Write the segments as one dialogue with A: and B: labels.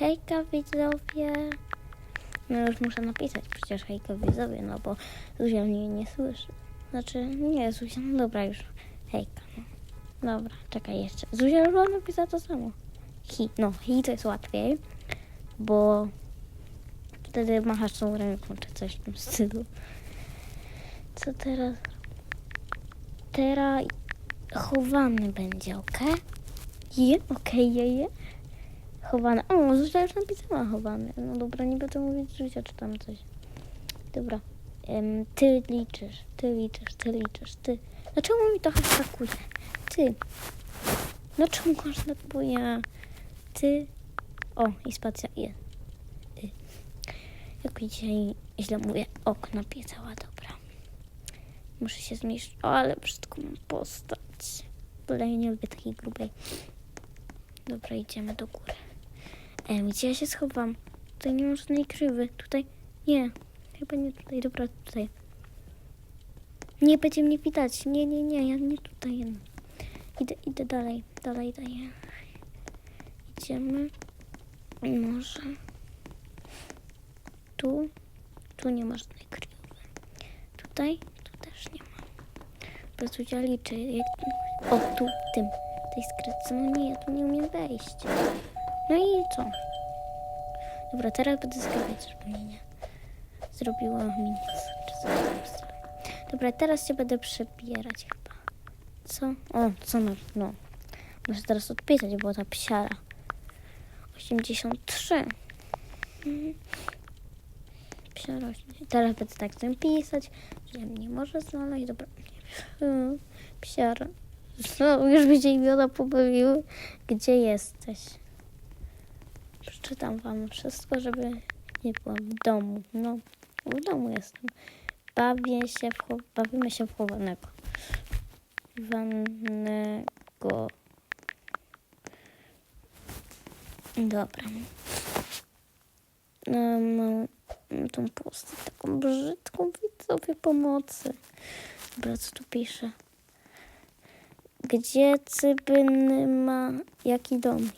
A: Hejka widzowie. No już muszę napisać przecież hejka widzowie, no bo Zuzia mnie nie słyszy. Znaczy, nie Zuzia, no dobra już. Hejka, no. Dobra, czekaj jeszcze. Zuzia już napisała to samo. Hi, no hi to jest łatwiej, bo wtedy machasz tą ręką czy coś w tym stylu. Co teraz? Teraz chowany będzie, ok? Je, okej, je, je. Chowany. O, Zuzia już napisała chowany. No dobra, nie będę mówić Zuzia czy tam coś. Dobra. Em, ty liczysz, ty liczysz, ty liczysz, ty. Dlaczego mi to hakuje? Ty. No czemu każdy bo ja? Ty. O, i spacja jest. Y. Jak dzisiaj źle mówię, okno piecała, dobra. Muszę się zmniejszyć. O, ale brzydko mam postać. Ja nie lubię takiej grubej. Dobra, idziemy do góry. E, gdzie ja się schowam? Tutaj nie ma żadnej krywy. Tutaj? Nie. Chyba nie tutaj. Dobra, tutaj. Nie będzie mnie widać. Nie, nie, nie. Ja nie tutaj. Idę, idę dalej. Dalej, dalej. Idziemy. Może. Tu. Tu nie ma żadnej krywy. Tutaj? Tu też nie ma. Ja liczę. Jak... O, tu, tym. Tej skrytce. No nie, ja tu nie umiem wejść. No i co? Dobra, teraz będę skrywać, żeby mnie nie zrobiła mi nic. Czy. Dobra, teraz się będę przebierać chyba. Co? O, co no, no. Muszę teraz odpisać, bo ta psiara. 83. Mhm. Psiara 80. Teraz będę tak tym pisać, że mnie może znaleźć. Dobra. Psiara. No, już mi się imiona pobawiły. Gdzie jesteś? Przeczytam wam wszystko, żeby nie byłam w domu. No, w domu jestem. Bawię się w, bawimy się w chowanego. Chowanego. Dobra. Mam tą postać taką brzydką widzowie pomocy. Dobra, co tu pisze? Gdzie Cybyn ma jaki dom?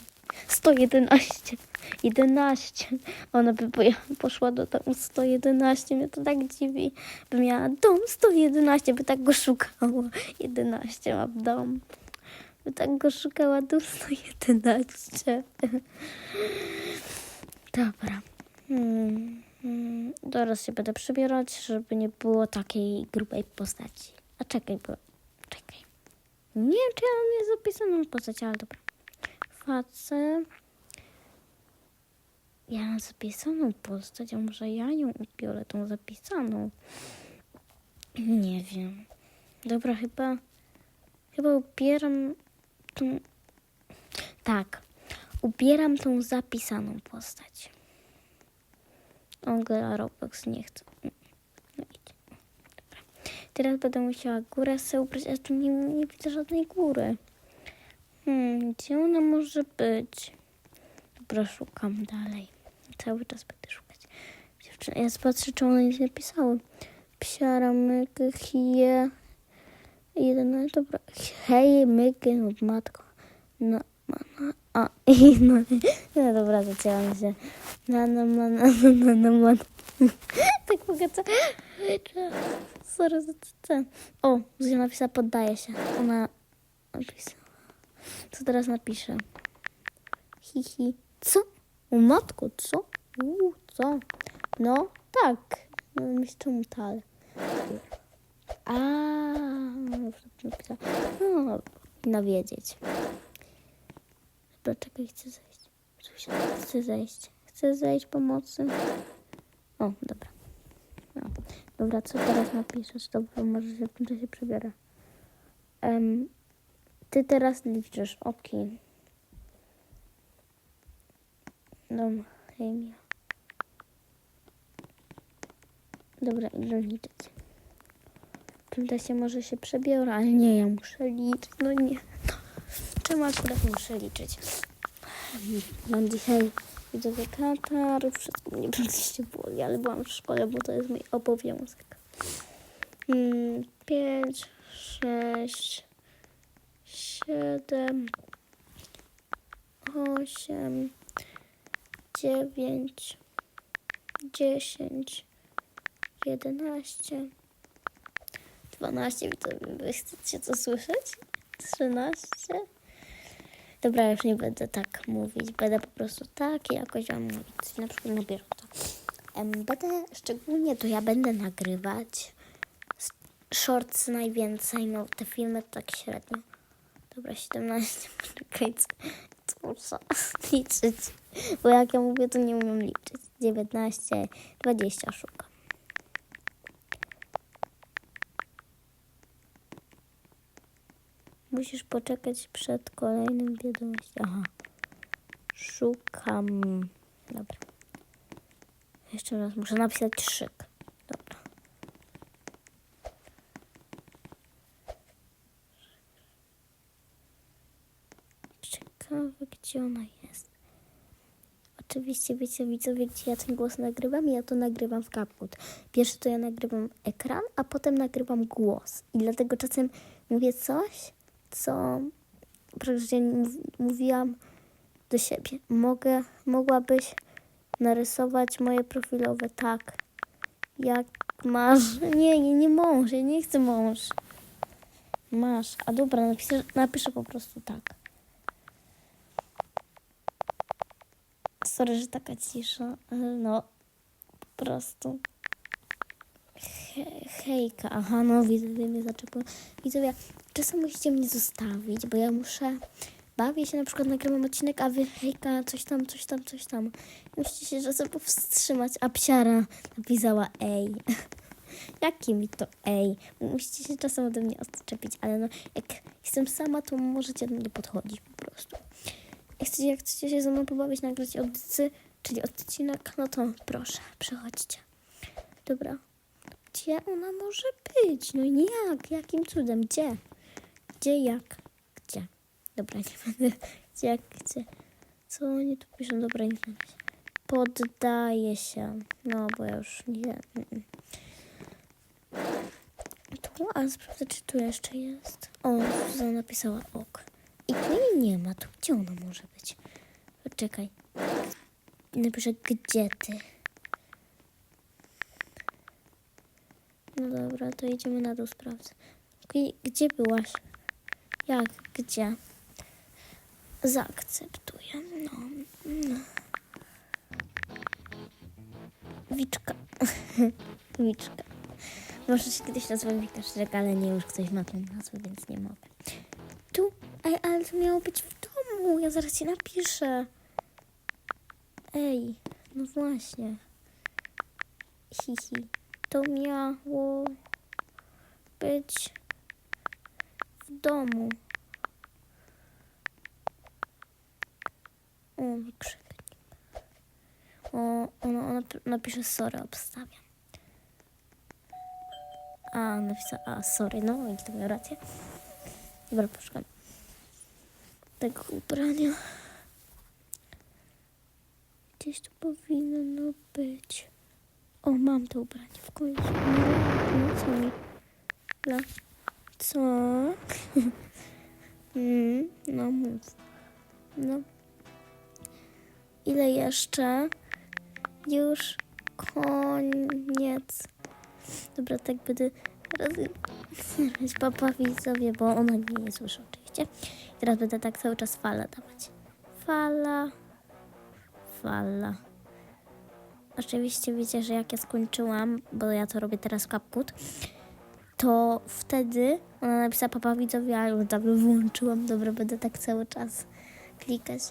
A: 111. 11. Ona by poszła do domu 111. Mnie to tak dziwi. By miała dom 111, by tak go szukała. 11 ma w dom. By tak go szukała dom 111. Dobra. Hmm. hmm. Teraz się będę przybierać, żeby nie było takiej grubej postaci. A czekaj, bo... Czekaj. Nie wiem, czy ja mam zapisaną postać, ale dobra. Facet. Ja mam zapisaną postać, a może ja ją ubiorę, tą zapisaną. Nie wiem. Dobra, chyba... Chyba ubieram tą... Tak. Ubieram tą zapisaną postać. O, gra Roblox nie chcę. No. Teraz będę musiała górę sobie ubrać, a tu nie, nie widzę żadnej góry. Hmm, gdzie ona może być? Dobra, szukam dalej. Cały czas będę szukać. Dziewczyny, ja patrzę, czy one nic napisały. Psiara, myky, hije. Jeden, dobra. Hej, myky, no matko. No, mana, a, i no, no dobra, zacięłam się. Na, na, na, na, na, na, na, Tak mogę co? Sorry, za co? O, Zuzia napisała, poddaje się. Ona napisała. Co teraz napiszę? Hi, hi. Co? O matko, co? Uuu, co? No, tak. No, Myślę, tal. A, już napisała. No, no wiedzieć. Dobra, czekaj, chcę zejść. Chcę zejść. Chcę zejść pomocy. O, dobra. No. Dobra, co teraz napiszesz? Dobra, może się w tym czasie przebiorę. Em, ty teraz liczysz, okej. Dobra, chemia. Dobra, idę liczyć. Tym czasie może się przebiorę, ale nie, ja muszę liczyć. No nie. Czemu akurat muszę liczyć? Mam dzisiaj widzowie katar, wszystko mnie oczywiście boli, ale byłam w szkole, bo to jest mój obowiązek. Mm, Pięć, sześć, siedem, osiem, dziewięć, dziesięć, jedenaście, dwanaście. Wy chcecie to słyszeć? Trzynaście. Dobra, już nie będę tak mówić. Będę po prostu tak jakoś wam mówić. Na przykład na bieżąco. Będę szczególnie to ja będę nagrywać shorts najwięcej, no te filmy tak średnio. Dobra, 17, poczekaj, muszę liczyć, bo jak ja mówię, to nie umiem liczyć. 19, 20 szukam. Musisz poczekać przed kolejnym wiadomością. Aha. Szukam. Dobra. Jeszcze raz muszę napisać szyk. Dobra. Ciekawe, gdzie ona jest. Oczywiście wiecie widzowie, gdzie ja ten głos nagrywam? Ja to nagrywam w CapCut. Pierwsze to ja nagrywam ekran, a potem nagrywam głos. I dlatego czasem mówię coś, co praktycznie mów- mówiłam do siebie. Mogę, mogłabyś narysować moje profilowe tak, jak masz. Nie, nie, nie mąż, ja nie chcę mąż. Masz. A dobra, napiszę, napiszę po prostu tak. Sorry, że taka cisza, ale no po prostu. He, hejka, aha, no widzowie mnie zaczepiły. Widzowie, czasem musicie mnie zostawić, bo ja muszę bawię się, na przykład nagrywam odcinek, a wy hejka, coś tam, coś tam, coś tam. Musicie się czasem powstrzymać, a psiara napisała ej. Jakie mi to ej? Musicie się czasem ode mnie odczepić, ale no jak jestem sama, to możecie do mnie podchodzić po prostu. Jak chcecie, jak chcecie się ze mną pobawić, nagrać audycy, czyli odcinek, no to proszę, przychodźcie. Dobra. Gdzie ona może być? No nie jak? Jakim cudem? Gdzie? Gdzie, jak? Gdzie? Dobra, nie będę. Gdzie, jak, gdzie? Co oni tu piszą? Dobra, nie się. Poddaję się. No, bo ja już nie... mm. Tu, a sprawdzę, czy tu jeszcze jest. O, Zuzana napisała ok. I tu jej nie ma. Tu gdzie ona może być? Poczekaj. Napiszę, gdzie ty? No dobra, to idziemy na dół, sprawdzę. Gdzie byłaś? Jak? Gdzie? Zaakceptuję. No. no. Wiczka. Wiczka. Może się kiedyś nazwę Wika Szrek, ale nie, już ktoś ma tą nazwę, więc nie mogę. Ej, ale to miało być w domu. Ja zaraz ci napiszę. Ej, no właśnie. Hihi. To miało być w domu. O, wykrzyknik. O, ona, ona napisze sorry, obstawiam. A, napisała, a, sorry, no i to miał rację. Dobra, poszukam tego ubrania. Gdzieś tu powinno być. O, mam to ubranie w końcu. No, no co mi? Dla... Co? mm, no mów. No. Ile jeszcze? Już koniec. Dobra, tak będę razy papa widzowie, bo ona mnie nie słyszy oczywiście. Teraz będę tak cały czas fala dawać. Fala. Fala. Oczywiście wiecie, że jak ja skończyłam, bo ja to robię teraz w CapCut, to wtedy ona napisała papa widzowie, ale już dawno wyłączyłam. Dobra, będę tak cały czas klikać.